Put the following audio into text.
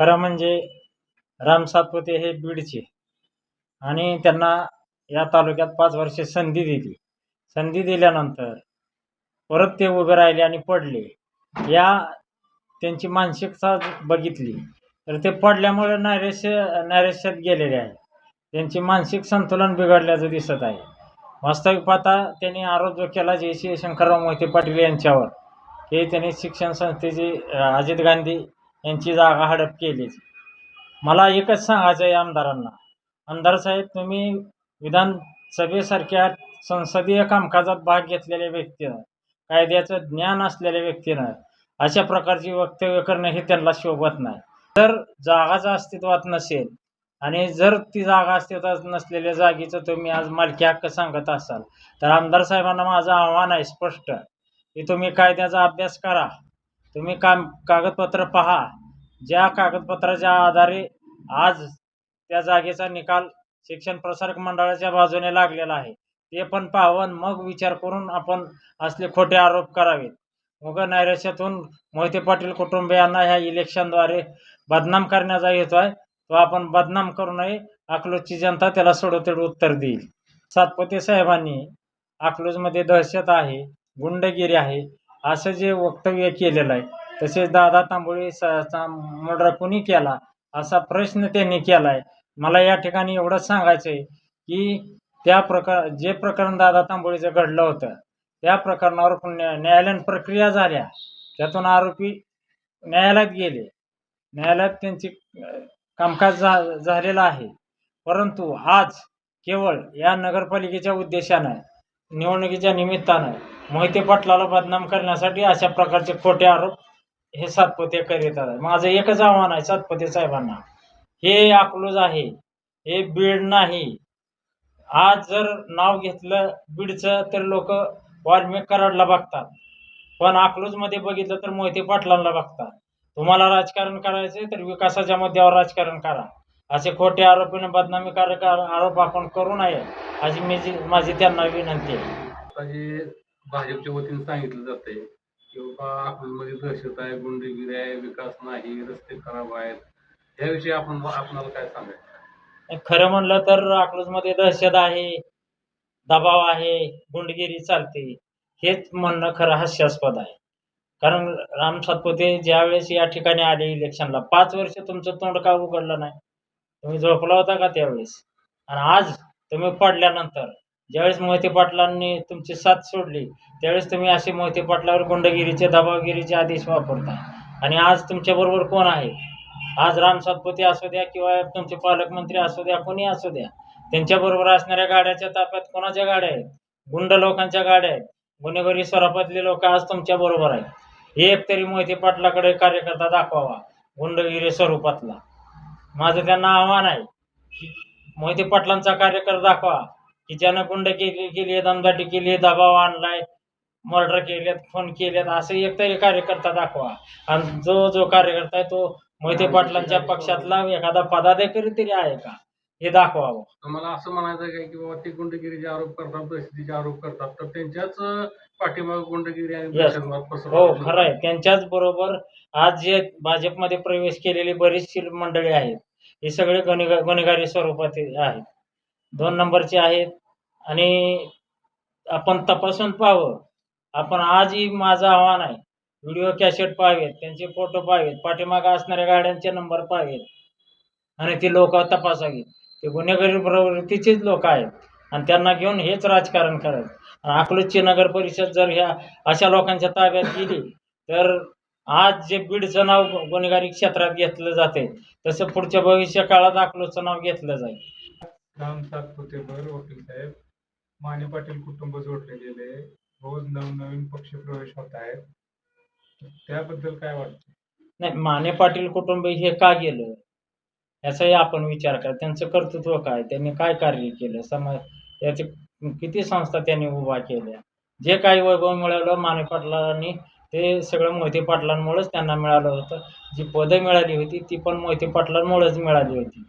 खरं म्हणजे राम सातपुते हे बीडचे. आणि त्यांना या तालुक्यात पाच वर्षे संधी दिली. संधी दिल्यानंतर परत ते उभे राहिले आणि पडले. या त्यांची मानसिकता बघितली. तर ते पडल्यामुळे नैराश्य नैराश्यात गेलेले आहे. त्यांचे मानसिक संतुलन बिघडल्याचं दिसत आहे. वास्तविक पाहता त्यांनी आरोप केला केला जयश्री शंकरराव मोहिते पाटील यांच्यावर. हे त्यांनी शिक्षण संस्थेचे अजित गांधी यांची जागा हडप केली मला एकच सांगायचं आहे आमदारांना. आमदार साहेब तुम्ही विधानसभेसारख्या संसदीय कामकाजात भाग घेतलेल्या व्यक्तीनं कायद्याचं ज्ञान असलेल्या व्यक्तीनं अशा प्रकारची वक्तव्य करणं हे त्यांना शोभत नाही. जर जागाच अस्तित्वात नसेल आणि जर ती जागा अस्तित्वात नसलेल्या जागेचं तुम्ही आज मालकी हक्क सांगत असाल तर आमदार साहेबांना माझं आव्हान आहे स्पष्ट. की तुम्ही कायद्याचा अभ्यास करा. तुम्ही काम कागदपत्र पहा. ज्या कागदपत्राच्या आधारे आज त्या जागेचा निकाल शिक्षण प्रसारक मंडळाच्या बाजूने लागलेला आहे. ते पण पाहावं मग विचार करून आपण असले खोटे आरोप करावेत. मग नैराश्यातून मोहिते पाटील कुटुंबियांना ह्या इलेक्शनद्वारे बदनाम करण्याचा हेतू आहे. तो आपण बदनाम करू नये. अकलूजची जनता त्याला सोडोतेड उत्तर देईल. सातपते साहेबांनी अकलूजमध्ये दहशत आहे गुंडगिरी आहे. असं जे वक्तव्य केलेलं आहे. तसेच दादा तांबोळी स चा मर्डर कुणी केला? असा प्रश्न त्यांनी केला आहे मला या ठिकाणी एवढंच सांगायचं आहे की त्या प्रकार जे प्रकरण दादा तांबोळीचं घडलं होतं त्या प्रकरणावर पण न्या न्यायालयीन प्रक्रिया झाल्या. त्यातून आरोपी न्यायालयात गेले. न्यायालयात त्यांची कामकाज झा झालेलं आहे. परंतु आज केवळ या नगरपालिकेच्या उद्देशानं निवडणुकीच्या निमित्तानं मोहिते पाटलाला बदनाम करण्यासाठी अशा प्रकारचे खोटे आरोप हे सातपुते करीत आहेत. माझं एकच आव्हान आहे सातपुते साहेबांना. हे अकलूज आहे हे बीड नाही. आज जर नाव घेतलं बीडचं तर लोक वाल्मिक कराडला बघतात. पण अकलूजमध्ये बघितलं तर मोहिते पाटलांना बघतात. तुम्हाला राजकारण करायचं तर विकासाच्या मुद्द्यावर राजकारण करा. असे खोटे आरोपीने बदनामीकारक आरोप आपण करू नये अशी मी माझी त्यांना विनंती आहे. आता जे भाजपच्या वतीने सांगितलं जातंय की बाबा अकलूजमध्ये दहशत आहे गुंडगिरी आहे विकास नाही रस्ते खराब आहेत. याविषयी आपण आपणाला काय सांगायचं? खरं म्हणलं तर अकलूजमध्ये दहशत आहे दबाव आहे गुंडगिरी चालते हेच म्हणणं खरं हास्यास्पद आहे. कारण राम सातपुते ज्यावेळेस या ठिकाणी आले इलेक्शनला पाच वर्ष तुमचं तोंड का उघडलं नाही? तुम्ही झोपला होता का त्यावेळेस? आणि आज तुम्ही पडल्यानंतर ज्यावेळेस मोहिते पाटलांनी तुमची साथ सोडली त्यावेळेस तुम्ही असे मोहिते पाटलावर गुंडगिरीचे दबावगिरीचे आदेश वापरता. आणि आज तुमच्याबरोबर कोण आहे? आज राम सातपुते असू द्या किंवा तुमचे पालकमंत्री असू द्या कोणी असू द्या त्यांच्याबरोबर असणाऱ्या गाड्याच्या ताफ्यात कोणाच्या गाड्या आहेत? गुंड लोकांच्या गाड्या आहेत? गुन्हेगारी स्वरूपातले लोक आज तुमच्या बरोबर आहेत. हे एक तरी मोहिते पाटलाकडे कार्यकर्ता दाखवावा गुंडगिरी स्वरूपातला. माझं त्यांना आव्हान आहे की मोहिते पाटलांचा कार्यकर्ता दाखवा की ज्यानं गुंड केली आहे दमदाटी केली आहे दबाव आणलाय मर्डर केलेत फोन केलेत असे एक तरी कार्यकर्ता दाखवा. आणि जो जो कार्यकर्ता आहे तो मोहिते पाटलांच्या पक्षातला एखादा पदाधिकारी तरी आहे का? हे दाखवावं. तुम्हाला असं म्हणायचं आहे की बाबा ते गुंडगिरीचे आरोप करतात दहशतीचे आरोप करतात तर त्यांच्याच पाठीमागे गुंडगिरी आणि Yes. दहशतवाद पसरवला हो. खरं आहे. त्यांच्याच बरोबर आज जे भाजपमध्ये प्रवेश केलेली बरीचशी मंडळी आहेत हे सगळे गुन्हेगा गुन्हेगारी स्वरूपातील आहेत. दोन नंबरचे आहेत आणि आपण तपासून पाहावं. आपण आजही माझं आव्हान आहे व्हिडिओ कॅसेट पाहावेत त्यांचे फोटो पाहावेत पाठीमागे असणाऱ्या गाड्यांचे नंबर पाहावेत आणि ती लोक तपासावीत ते गुन्हेगारी प्रवृत्तीचेच लोक आहेत. आणि त्यांना घेऊन हेच राजकारण करायचं. आणि अकलूजची नगर परिषद जर ह्या अशा लोकांच्या ताब्यात गेली तर आज जे बीडचं नाव गुन्हेगारी क्षेत्रात घेतलं जाते तसं पुढच्या भविष्य काळात अकलूजचं नाव घेतलं जाईल. राम सातपुतेवर वकील साहेब. माने पाटील कुटुंब जोडले गेले. रोज नवनवीन पक्ष प्रवेश होत आहेत. त्याबद्दल काय वाटतं? नाही माने पाटील कुटुंब हे का गेलं? याचाही आपण विचार करा. त्यांचं कर्तृत्व काय? त्यांनी काय कार्य केलं? समाज याचे किती संस्था त्यांनी उभा केल्या? जे काही वैभव मिळालं माने पाटलांनी ते सगळं मोहिते पाटलांमुळेच त्यांना मिळालं होतं. जी पदं मिळाली होती ती पण मोहिते पाटलांमुळेच मिळाली होती.